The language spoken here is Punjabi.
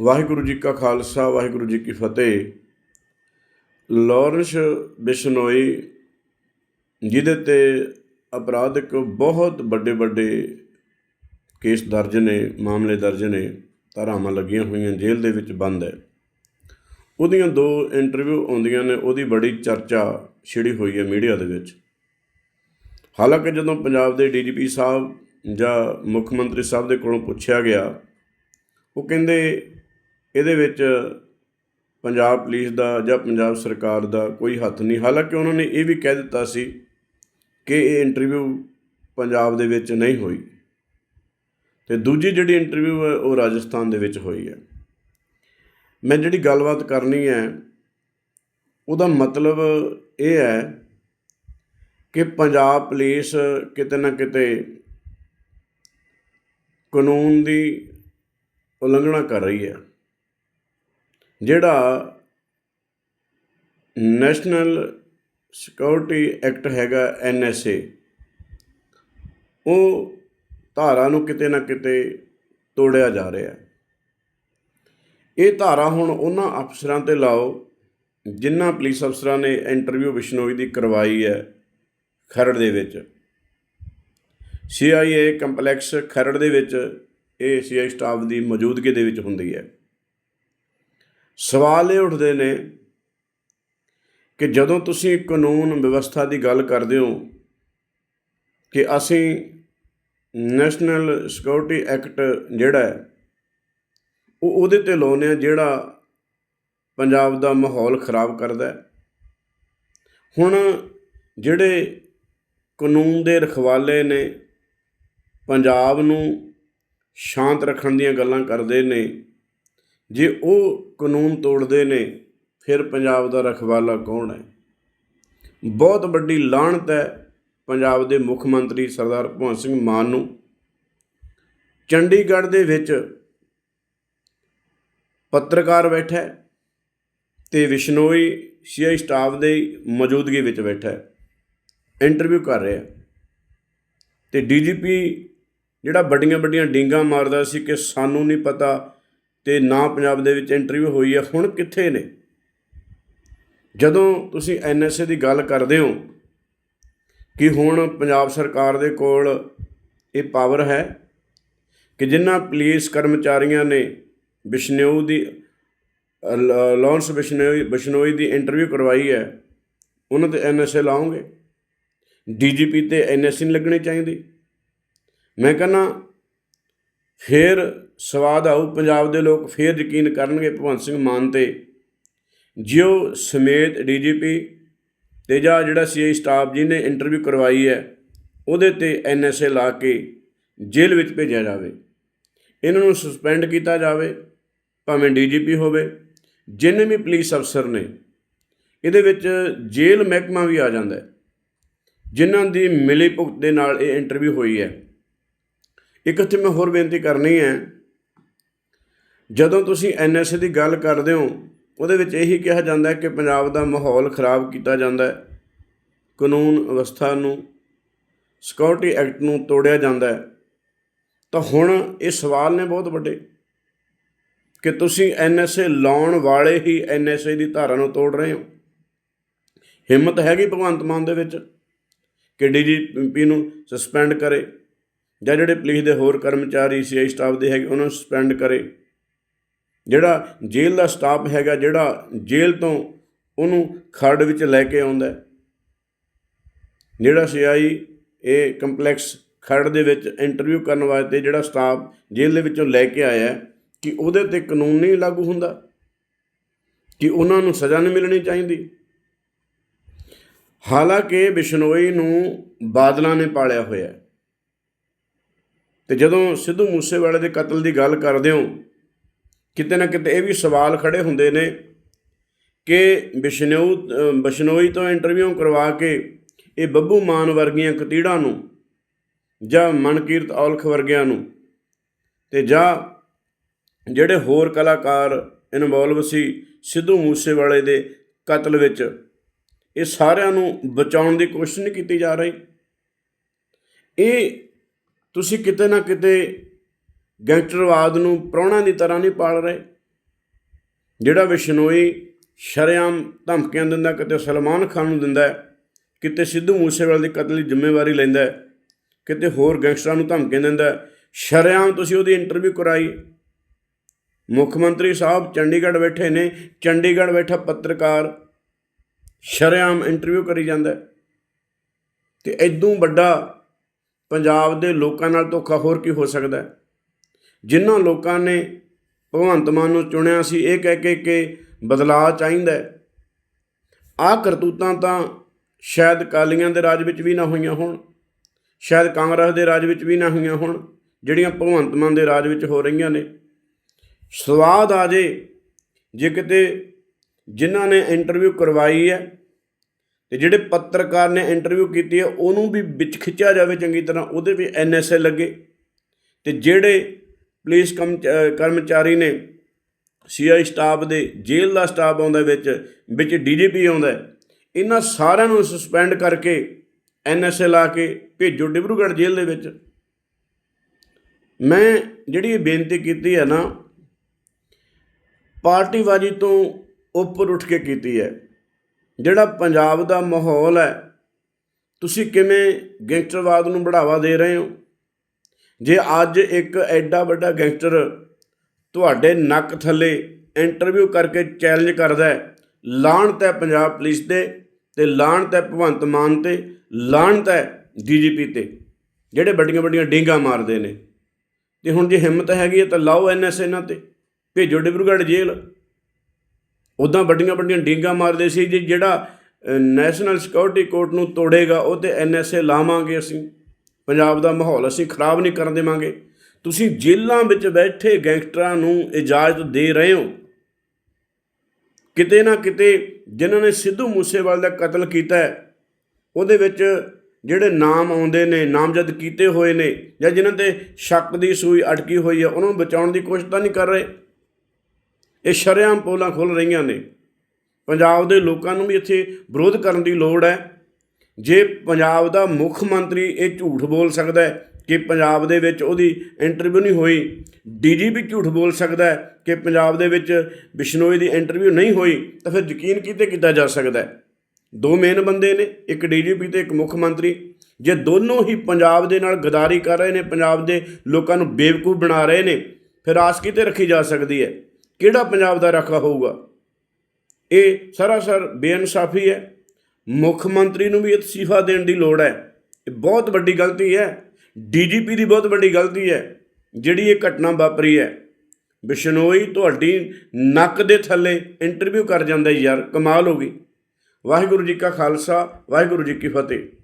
ਵਾਹਿਗੁਰੂ ਜੀ ਕਾ ਖਾਲਸਾ, ਵਾਹਿਗੁਰੂ ਜੀ ਕੀ ਫਤਿਹ। ਲਾਰੈਂਸ ਬਿਸ਼ਨੋਈ, ਜਿਹਦੇ ਤੇ ਅਪਰਾਧਿਕ ਬਹੁਤ ਵੱਡੇ ਵੱਡੇ ਕੇਸ ਦਰਜ ਨੇ, ਮਾਮਲੇ ਦਰਜ ਨੇ, ਧਾਰਾਵਾਂ ਲੱਗੀਆਂ ਹੋਈਆਂ ਜੇਲ੍ਹ ਦੇ ਵਿੱਚ ਬੰਦ ਹੈ। ਉਹਦੀਆਂ ਦੋ ਇੰਟਰਵਿਊ ਆਉਂਦੀਆਂ ਨੇ, ਉਹਦੀ ਬੜੀ ਚਰਚਾ ਛਿੜੀ ਹੋਈ ਹੈ ਮੀਡੀਆ ਦੇ ਵਿੱਚ। ਹਾਲਾਂਕਿ ਜਦੋਂ ਪੰਜਾਬ ਦੇ ਡੀਜੀਪੀ ਸਾਹਿਬ ਜਾਂ ਮੁੱਖ ਮੰਤਰੀ ਸਾਹਿਬ ਦੇ ਕੋਲੋਂ ਪੁੱਛਿਆ ਗਿਆ, ਉਹ ਕਹਿੰਦੇ ਇਹਦੇ ਵਿੱਚ ਪੰਜਾਬ ਪੁਲਿਸ ਦਾ ਜਾਂ ਪੰਜਾਬ ਸਰਕਾਰ ਦਾ ਕੋਈ ਹੱਥ ਨਹੀਂ। ਹਾਲਾਂਕਿ ਉਹਨਾਂ ਨੇ ਇਹ ਵੀ ਕਹਿ ਦਿੱਤਾ ਸੀ ਕਿ ਇਹ ਇੰਟਰਵਿਊ ਪੰਜਾਬ ਦੇ ਵਿੱਚ ਨਹੀਂ ਹੋਈ ਤੇ ਦੂਜੀ ਜਿਹੜੀ ਇੰਟਰਵਿਊ ਹੈ ਉਹ ਰਾਜਸਥਾਨ ਦੇ ਵਿੱਚ ਹੋਈ ਹੈ। ਮੈਂ ਜਿਹੜੀ ਗੱਲਬਾਤ ਕਰਨੀ ਹੈ, ਉਹਦਾ ਮਤਲਬ ਇਹ ਹੈ ਕਿ ਪੰਜਾਬ ਪੁਲਿਸ ਕਿਤੇ ਨਾ ਕਿਤੇ ਕਾਨੂੰਨ ਦੀ ਉਲੰਘਣਾ ਕਰ ਰਹੀ ਹੈ। ਜਿਹੜਾ ਨੈਸ਼ਨਲ ਸਿਕਿਉਰਿਟੀ ਐਕਟ ਹੈਗਾ ਐਨਐਸਏ, ਉਹ ਧਾਰਾ ਨੂੰ ਕਿਤੇ ਨਾ ਕਿਤੇ ਤੋੜਿਆ ਜਾ ਰਿਹਾ। ਇਹ ਧਾਰਾ ਹੁਣ ਉਹਨਾਂ ਅਫਸਰਾਂ ਤੇ ਲਾਓ ਜਿਨ੍ਹਾਂ ਪੁਲਿਸ ਅਫਸਰਾਂ ਨੇ ਇੰਟਰਵਿਊ ਬਿਸ਼ਨੋਈ ਦੀ ਕਰਵਾਈ ਹੈ ਖਰੜ ਦੇ ਵਿੱਚ। ਸੀਆਈਏ ਕੰਪਲੈਕਸ ਖਰੜ ਦੇ ਵਿੱਚ, ਇਹ ਸੀਆਈ ਸਟਾਫ ਦੀ ਮੌਜੂਦਗੀ ਦੇ ਵਿੱਚ ਹੁੰਦੀ ਹੈ। ਸਵਾਲ ਇਹ ਉੱਠਦੇ ਨੇ ਕਿ ਜਦੋਂ ਤੁਸੀਂ ਕਾਨੂੰਨ ਵਿਵਸਥਾ ਦੀ ਗੱਲ ਕਰਦੇ ਹੋ ਕਿ ਅਸੀਂ ਨੈਸ਼ਨਲ ਸਿਕਿਉਰਿਟੀ ਐਕਟ ਜਿਹੜਾ ਹੈ, ਉਹ ਉਹਦੇ ਤੇ ਲਾਉਂਦੇ ਆ ਜਿਹੜਾ ਪੰਜਾਬ ਦਾ ਮਾਹੌਲ ਖਰਾਬ ਕਰਦਾ ਹੁਣ ਜਿਹੜੇ ਕਾਨੂੰਨ ਦੇ ਰਖਵਾਲੇ ਨੇ, ਪੰਜਾਬ ਨੂੰ ਸ਼ਾਂਤ ਰੱਖਣ ਦੀਆਂ ਗੱਲਾਂ ਕਰਦੇ ਨੇ ਜੇ ਉਹ ਕਾਨੂੰਨ ਤੋੜਦੇ ਨੇ, ਫਿਰ ਪੰਜਾਬ ਦਾ ਰਖਵਾਲਾ ਕੌਣ ਹੈ? ਬਹੁਤ ਵੱਡੀ ਲਾਹਣਤ ਹੈ ਪੰਜਾਬ ਦੇ ਮੁੱਖ ਮੰਤਰੀ ਸਰਦਾਰ ਭਗਵੰਤ ਸਿੰਘ ਮਾਨ ਨੂੰ। ਚੰਡੀਗੜ੍ਹ ਦੇ ਵਿੱਚ ਪੱਤਰਕਾਰ ਬੈਠਾ ਹੈ ਤੇ ਵਿਸ਼ਨੋਈ ਸੀਆਈ ਸਟਾਫ ਦੇ ਮੌਜੂਦਗੀ ਵਿੱਚ ਬੈਠਾ ਇੰਟਰਵਿਊ ਕਰ ਰਿਹਾ ਤੇ ਡੀਜੀਪੀ ਜਿਹੜਾ ਵੱਡੀਆਂ ਵੱਡੀਆਂ ਡੀਂਗਾ ਮਾਰਦਾ ਸੀ ਕਿ ਸਾਨੂੰ ਨਹੀਂ ਪਤਾ ਤੇ ਨਾ ਪੰਜਾਬ ਦੇ ਵਿੱਚ ਇੰਟਰਵਿਊ ਹੋਈ ਹੈ ਹੁਣ ਕਿੱਥੇ ਨੇ? ਜਦੋਂ ਤੁਸੀਂ ਐਨਐਸਏ ਦੀ ਗੱਲ ਕਰਦੇ ਹੋ ਕਿ ਹੁਣ ਪੰਜਾਬ ਸਰਕਾਰ ਦੇ ਕੋਲ ਇਹ ਪਾਵਰ ਹੈ ਕਿ ਜਿਨ੍ਹਾਂ ਪੁਲਿਸ ਕਰਮਚਾਰੀਆਂ ਨੇ ਬਿਸ਼ਨੋਈ ਦੀ ਲਾਰੈਂਸ ਬਿਸ਼ਨੋਈ ਬਿਸ਼ਨੋਈ ਦੀ ਇੰਟਰਵਿਊ ਕਰਵਾਈ ਹੈ, ਉਹਨਾਂ ਤੇ ਐਨਐਸਏ ਲਾਉਂਗੇ ਡੀਜੀਪੀ ਤੇ ਐਨਐਸਏ ਨਹੀਂ ਲੱਗਣੀ ਚਾਹੀਦੀ। ਮੈਂ ਕਹਿੰਦਾ, ਫਿਰ ਸਵਾਦ ਆਊ, ਪੰਜਾਬ ਦੇ ਲੋਕ ਫੇਰ ਯਕੀਨ ਕਰਨਗੇ ਭਗਵੰਤ ਸਿੰਘ ਮਾਨ ਤੇ। ਜਿਉ ਸਮੇਤ ਡੀਜੀਪੀ ਤੇ ਜਾਂ ਜਿਹੜਾ ਸੀਆਈ ਸਟਾਫ ਜਿਹਨੇ ਇੰਟਰਵਿਊ ਕਰਵਾਈ ਹੈ, ਉਹਦੇ ਤੇ ਐਨਐਸਏ ਲਾ ਕੇ ਜੇਲ੍ਹ ਵਿੱਚ ਭੇਜਿਆ ਜਾਵੇ। ਇਹਨਾਂ ਨੂੰ ਸਸਪੈਂਡ ਕੀਤਾ ਜਾਵੇ, ਭਾਵੇਂ ਡੀਜੀਪੀ ਹੋਵੇ, ਜਿੰਨੇ ਵੀ ਪੁਲਿਸ ਅਫਸਰ ਨੇ, ਇਹਦੇ ਵਿੱਚ ਜੇਲ੍ਹ ਮਹਿਕਮਾ ਵੀ ਆ ਜਾਂਦਾ ਹੈ। ਜਿਨ੍ਹਾਂ ਦੀ ਮਿਲੀ ਭੁਗਤ ਦੇ ਨਾਲ ਇਹ ਇੰਟਰਵਿਊ ਹੋਈ ਹੈ। ਇੱਕ ਇੱਥੇ ਮੈਂ ਹੋਰ ਬੇਨਤੀ ਕਰਨੀ ਹੈ ਜਦੋਂ ਤੁਸੀਂ ਐਨਐਸਏ ਦੀ ਗੱਲ ਕਰਦੇ ਹੋ, ਉਹਦੇ ਵਿੱਚ ਇਹੀ ਕਿਹਾ ਜਾਂਦਾ ਹੈ ਕਿ ਪੰਜਾਬ ਦਾ ਮਾਹੌਲ ਖਰਾਬ ਕੀਤਾ ਜਾਂਦਾ ਹੈ। ਕਾਨੂੰਨ ਅਵਸਥਾ ਨੂੰ ਸਿਕਿਉਰਿਟੀ ਐਕਟ ਨੂੰ ਤੋੜਿਆ ਜਾਂਦਾ ਹੈ। ਤਾਂ ਹੁਣ ਇਹ ਸਵਾਲ ਨੇ ਬਹੁਤ ਵੱਡੇ ਕਿ ਤੁਸੀਂ ਐਨਐਸਏ ਲਾਉਣ ਵਾਲੇ ਹੀ ਐਨਐਸਏ ਦੀ ਧਾਰਾ ਨੂੰ ਤੋੜ ਰਹੇ ਹੋ। ਹਿੰਮਤ ਹੈਗੀ ਭਗਵੰਤ ਮਾਨ ਦੇ ਵਿੱਚ ਕਿ ਡੀਜੀਪੀ ਨੂੰ ਸਸਪੈਂਡ ਕਰੇ ਜਾਂ ਜਿਹੜੇ ਪੁਲਿਸ ਦੇ ਹੋਰ ਕਰਮਚਾਰੀ ਸੀਆਈ ਸਟਾਫ ਦੇ ਹੈਗੇ, ਉਹਨਾਂ ਨੂੰ ਸਸਪੈਂਡ ਕਰੇ। ਜਿਹੜਾ ਜੇਲ੍ਹ ਦਾ ਸਟਾਫ ਹੈਗਾ, ਜਿਹੜਾ ਜੇਲ੍ਹ ਤੋਂ ਉਹਨੂੰ ਖਰੜ ਵਿੱਚ ਲੈ ਕੇ ਆਉਂਦਾ ਜਿਹੜਾ ਸੀਆਈ ਇਹ ਕੰਪਲੈਕਸ ਖਰੜ ਦੇ ਵਿੱਚ ਇੰਟਰਵਿਊ ਕਰਨ ਵਾਸਤੇ ਜਿਹੜਾ ਸਟਾਫ ਜੇਲ੍ਹ ਦੇ ਵਿੱਚੋਂ ਲੈ ਕੇ ਆਇਆ ਕਿ ਉਹਦੇ ਤੇ ਕਾਨੂੰਨ ਨਹੀਂ ਲਾਗੂ ਹੁੰਦਾ, ਕਿ ਉਹਨਾਂ ਨੂੰ ਸਜ਼ਾ ਨਹੀਂ ਮਿਲਣੀ ਚਾਹੀਦੀ। ਹਾਲਾਂਕਿ ਬਿਸ਼ਨੋਈ ਨੂੰ ਬਾਦਲਾਂ ਨੇ ਪਾਲਿਆ ਹੋਇਆ ਹੈ। ਤੇ ਜਦੋਂ ਸਿੱਧੂ ਮੂਸੇਵਾਲੇ ਦੇ ਕਤਲ ਦੀ ਗੱਲ ਕਰਦੇ ਹੋ ਕਿਤੇ ਨਾ ਕਿਤੇ ਇਹ ਵੀ ਸਵਾਲ ਖੜੇ ਹੁੰਦੇ ਨੇ ਕਿ ਬਿਸ਼ਨੋਈ ਬਿਸ਼ਨੋਈ ਤੋਂ ਇੰਟਰਵਿਊ ਕਰਵਾ ਕੇ ਇਹ ਬੱਬੂ ਮਾਨ ਵਰਗੀਆਂ ਕਤੀੜਾਂ ਨੂੰ ਜਾਂ ਮਨਕੀਰਤ ਔਲਖ ਵਰਗਿਆਂ ਨੂੰ ਤੇ ਜਾਂ ਜਿਹੜੇ ਹੋਰ ਕਲਾਕਾਰ ਇਨਵੋਲਵ ਸੀ ਸਿੱਧੂ ਮੂਸੇਵਾਲੇ ਦੇ ਕਤਲ ਵਿੱਚ, ਇਹ ਸਾਰਿਆਂ ਨੂੰ ਬਚਾਉਣ ਦੀ ਕੋਸ਼ਿਸ਼ ਨਹੀਂ ਕੀਤੀ ਜਾ ਰਹੀ। ਇਹ ਤੁਸੀਂ ਕਿਤੇ ਨਾ ਕਿਤੇ ਗੈਂਗਸਟਰਵਾਦ ਨੂੰ ਪ੍ਰਾਹੁਣਾ ਦੀ ਤਰ੍ਹਾਂ ਨਹੀਂ ਪਾਲ ਰਹੇ ਜਿਹੜਾ ਵਿਸ਼ਨੋਈ ਸ਼ਰੇਆਮ ਧਮਕੀਆਂ ਦਿੰਦਾ, ਕਿਤੇ ਸਲਮਾਨ ਖਾਨ ਨੂੰ ਦਿੰਦਾ ਕਿਤੇ ਸਿੱਧੂ ਮੂਸੇਵਾਲੇ ਦੇ ਕਤਲ ਦੀ ਜ਼ਿੰਮੇਵਾਰੀ ਲੈਂਦਾ ਕਿਤੇ ਹੋਰ ਗੈਂਗਸਟਰਾਂ ਨੂੰ ਧਮਕੀਆਂ ਦਿੰਦਾ ਹੈ। ਸ਼ਰੇਆਮ ਤੁਸੀਂ ਉਹਦੀ ਇੰਟਰਵਿਊ ਕਰਾਈ ਮੁੱਖ ਮੰਤਰੀ ਸਾਹਿਬ ਚੰਡੀਗੜ੍ਹ ਬੈਠੇ ਨੇ, ਚੰਡੀਗੜ੍ਹ ਬੈਠਾ ਪੱਤਰਕਾਰ, ਸ਼ਰੇਆਮ ਇੰਟਰਵਿਊ ਕਰੀ ਜਾਂਦਾ ਹੈ। ਤੇ ਐਦੋਂ ਵੱਡਾ ਪੰਜਾਬ ਦੇ ਲੋਕਾਂ ਨਾਲ ਧੋਖਾ ਹੋਰ ਕੀ ਹੋ ਸਕਦਾ ਹੈ ਜਿਨ੍ਹਾਂ ਲੋਕਾਂ ਨੇ ਭਗਵੰਤ ਮਾਨ ਨੂੰ ਚੁਣਿਆ ਸੀ, ਇਹ ਕਹਿ ਕੇ ਕਿ ਬਦਲਾਅ ਚਾਹੀਦਾ ਹੈ। ਆਹ ਕਰਤੂਤਾਂ ਤਾਂ ਸ਼ਾਇਦ ਕਾਲੀਆਂ ਦੇ ਰਾਜ ਵਿੱਚ ਵੀ ਨਾ ਹੋਈਆਂ ਹੋਣ, ਸ਼ਾਇਦ ਕਾਂਗਰਸ ਦੇ ਰਾਜ ਵਿੱਚ ਵੀ ਨਾ ਹੋਈਆਂ ਹੋਣ, ਜਿਹੜੀਆਂ ਭਗਵੰਤ ਮਾਨ ਦੇ ਰਾਜ ਵਿੱਚ ਹੋ ਰਹੀਆਂ ਨੇ। ਸਵਾਦ ਆ ਜੇ ਜੇ ਕਿਤੇ ਜਿਨ੍ਹਾਂ ਨੇ ਇੰਟਰਵਿਊ ਕਰਵਾਈ ਹੈ ਤੇ ਜਿਹੜੇ ਪੱਤਰਕਾਰ ਨੇ ਇੰਟਰਵਿਊ ਕੀਤੀ ਹੈ, ਉਹਨੂੰ ਵੀ ਵਿੱਚ ਖਿੱਚਿਆ ਜਾਵੇ ਚੰਗੀ ਤਰ੍ਹਾਂ, ਉਹਦੇ ਵੀ ਐਨਐਸਏ ਲੱਗੇ ਤੇ ਜਿਹੜੇ ਪੁਲਿਸ ਕੰਮ- ਕਰਮਚਾਰੀ ਨੇ ਸੀਆਈ ਸਟਾਫ ਦੇ ਜੇਲ੍ਹ ਦਾ ਸਟਾਫ ਆਉਂਦਾ ਵਿੱਚ ਵਿੱਚ ਡੀਜੀਪੀ ਆਉਂਦਾ। ਇਹਨਾਂ ਸਾਰਿਆਂ ਨੂੰ ਸਸਪੈਂਡ ਕਰਕੇ ਐਨਐਸਏ ਲਾ ਕੇ ਭੇਜੋ ਡਿਬਰੂਗੜ੍ਹ ਜੇਲ੍ਹ ਦੇ ਵਿੱਚ। ਮੈਂ ਜਿਹੜੀ ਇਹ ਬੇਨਤੀ ਕੀਤੀ ਹੈ ਨਾ ਪਾਰਟੀਬਾਜ਼ੀ ਤੋਂ ਉੱਪਰ ਉੱਠ ਕੇ ਕੀਤੀ ਹੈ। ਜਿਹੜਾ ਪੰਜਾਬ ਦਾ ਮਾਹੌਲ ਹੈ, ਤੁਸੀਂ ਕਿਵੇਂ ਗੈਂਗਸਟਰਵਾਦ ਨੂੰ ਬੜਾਵਾ ਦੇ ਰਹੇ ਹੋ? ਜੇ ਅੱਜ ਇੱਕ ਐਡਾ ਵੱਡਾ ਗੈਂਗਸਟਰ ਤੁਹਾਡੇ ਨੱਕ ਥੱਲੇ ਇੰਟਰਵਿਊ ਕਰਕੇ ਚੈਲੰਜ ਕਰਦਾ ਹੈ ਲਾਹਣਤ ਹੈ ਪੰਜਾਬ ਪੁਲਿਸ ਤੇ ਤੇ ਲਾਹਣਤ ਹੈ ਭਗਵੰਤ ਮਾਨ ਤੇ ਲਾਹਣਤ ਹੈ ਡੀਜੀਪੀ ਤੇ, ਜਿਹੜੇ ਵੱਡੀਆਂ ਵੱਡੀਆਂ ਡੇਂਗਾ ਮਾਰਦੇ ਨੇ। ਤੇ ਹੁਣ ਜੇ ਹਿੰਮਤ ਹੈਗੀ ਹੈ ਤਾਂ ਲਾਓ ਐਨਐਸ ਇਹਨਾਂ ਤੇ, ਭੇਜੋ ਡਿਬਰੂਗੜ੍ਹ ਜੇਲ੍ਹ। ਉਦਾਂ ਵੱਡੀਆਂ ਵੱਡੀਆਂ ਡੇਂਗਾ ਮਾਰਦੇ ਸੀ, ਜੀ ਜਿਹੜਾ ਨੈਸ਼ਨਲ ਸਿਕਿਉਰਿਟੀ ਕੋਰਟ ਨੂੰ ਤੋੜੇਗਾ, ਉਹ ਤੇ ਐਨਐਸਏ ਲਾਵਾਂਗੇ ਅਸੀਂ। ਪੰਜਾਬ ਦਾ ਮਾਹੌਲ ਅਸੀਂ ਖਰਾਬ ਨਹੀਂ ਕਰਨ ਦੇਵਾਂਗੇ। ਤੁਸੀਂ ਜੇਲ੍ਹਾਂ ਵਿੱਚ ਬੈਠੇ ਗੈਂਗਸਟਰਾਂ ਨੂੰ ਇਜਾਜ਼ਤ ਦੇ ਰਹੇ ਹੋ। ਕਿਤੇ ਨਾ ਕਿਤੇ ਜਿਨ੍ਹਾਂ ਨੇ ਸਿੱਧੂ ਮੂਸੇਵਾਲੇ ਦਾ ਕਤਲ ਕੀਤਾ ਉਹਦੇ ਵਿੱਚ ਜਿਹੜੇ ਨਾਮ ਆਉਂਦੇ ਨੇ, ਨਾਮਜ਼ਦ ਕੀਤੇ ਹੋਏ ਨੇ ਜਾਂ ਜਿਨ੍ਹਾਂ ਤੇ ਸ਼ੱਕ ਦੀ ਸੂਈ ਅਟਕੀ ਹੋਈ ਹੈ, ਉਹਨਾਂ ਨੂੰ ਬਚਾਉਣ ਦੀ ਕੋਸ਼ਿਸ਼ ਤਾਂ ਨਹੀਂ ਕਰ ਰਹੇ। ਇਹ ਸ਼ਰੇਆਮ ਪੋਲਾਂ ਖੁੱਲ ਰਹੀਆਂ ਨੇ। ਪੰਜਾਬ ਦੇ ਲੋਕਾਂ ਨੂੰ ਵੀ ਇੱਥੇ ਵਿਰੋਧ ਕਰਨ ਦੀ ਲੋੜ ਹੈ। ਜੇ ਪੰਜਾਬ ਦਾ ਮੁੱਖ ਮੰਤਰੀ ਇਹ ਝੂਠ ਬੋਲ ਸਕਦਾ ਹੈ ਕਿ ਪੰਜਾਬ ਦੇ ਵਿੱਚ ਉਹਦੀ ਇੰਟਰਵਿਊ ਨਹੀਂ ਹੋਈ, ਡੀਜੀਪੀ ਝੂਠ ਬੋਲ ਸਕਦਾ ਹੈ ਕਿ ਪੰਜਾਬ ਦੇ ਵਿੱਚ ਬਿਸ਼ਨੋਈ ਦੀ ਇੰਟਰਵਿਊ ਨਹੀਂ ਹੋਈ, ਤਾਂ ਫਿਰ ਯਕੀਨ ਕਿਤੇ ਕੀਤਾ ਜਾ ਸਕਦਾ ਹੈ? ਦੋ ਮੇਨ ਬੰਦੇ ਨੇ, ਇੱਕ ਡੀਜੀਪੀ ਤੇ ਇੱਕ ਮੁੱਖ ਮੰਤਰੀ। ਜੇ ਦੋਨੋਂ ਹੀ ਪੰਜਾਬ ਦੇ ਨਾਲ ਗਦਾਰੀ ਕਰ ਰਹੇ ਨੇ, ਪੰਜਾਬ ਦੇ ਲੋਕਾਂ ਨੂੰ ਬੇਵਕੂਫ ਬਣਾ ਰਹੇ ਨੇ, ਫਿਰ ਆਸ ਕਿਤੇ ਰੱਖੀ ਜਾ ਸਕਦੀ ਹੈ? ਕਿਹੜਾ ਪੰਜਾਬ ਦਾ ਰਾਖਾ ਹੋਊਗਾ? ਇਹ ਸਰਾਸਰ ਬੇਇਨਸਾਫੀ ਹੈ। ਮੁੱਖ ਮੰਤਰੀ ਨੂੰ ਵੀ ਅਸਤੀਫਾ ਦੇਣ ਦੀ ਲੋੜ ਹੈ। ਇਹ ਬਹੁਤ ਵੱਡੀ ਗਲਤੀ ਹੈ। ਡੀਜੀਪੀ ਦੀ ਬਹੁਤ ਵੱਡੀ ਗਲਤੀ ਹੈ। ਜਿਹੜੀ ਇਹ ਘਟਨਾ ਵਾਪਰੀ ਹੈ। ਬਿਸ਼ਨੋਈ ਤੁਹਾਡੀ ਨੱਕ ਦੇ ਥੱਲੇ ਇੰਟਰਵਿਊ ਕਰ ਜਾਂਦਾ ਯਾਰ। ਕਮਾਲ ਹੋ ਗਈ। ਵਾਹਿਗੁਰੂ ਜੀ ਕਾ ਖਾਲਸਾ, ਵਾਹਿਗੁਰੂ ਜੀ ਕੀ ਫਤਿਹ।